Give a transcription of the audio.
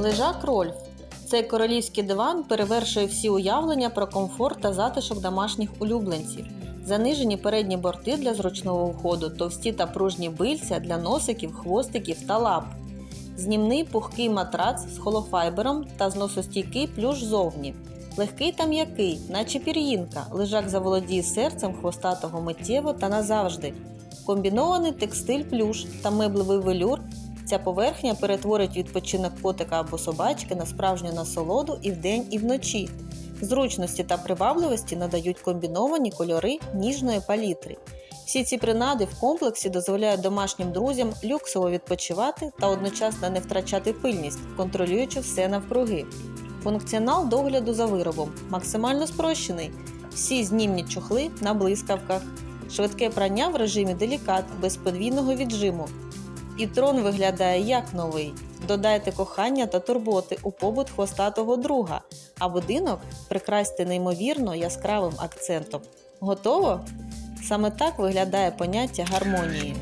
Лежак Рольф. Цей королівський диван перевершує всі уявлення про комфорт та затишок домашніх улюбленців. Занижені передні борти для зручного уходу, товсті та пружні бильця для носиків, хвостиків та лап. Знімний пухкий матрац з холофайбером та зносостійкий плюш зовні. Легкий та м'який, наче пір'їнка, лежак заволодіє серцем хвостатого миттєво та назавжди. Комбінований текстиль плюш та меблевий велюр. Ця поверхня перетворить відпочинок котика або собачки на справжню насолоду і вдень, і вночі. Зручності та привабливості надають комбіновані кольори ніжної палітри. Всі ці принади в комплексі дозволяють домашнім друзям люксово відпочивати та одночасно не втрачати пильність, контролюючи все навкруги. Функціонал догляду за виробом максимально спрощений. Всі знімні чохли на блискавках, швидке прання в режимі делікат без подвійного віджиму. І трон виглядає як новий. Додайте кохання та турботи у побут хвостатого друга, а будинок прикрасьте неймовірно яскравим акцентом. Готово? Саме так виглядає поняття гармонії.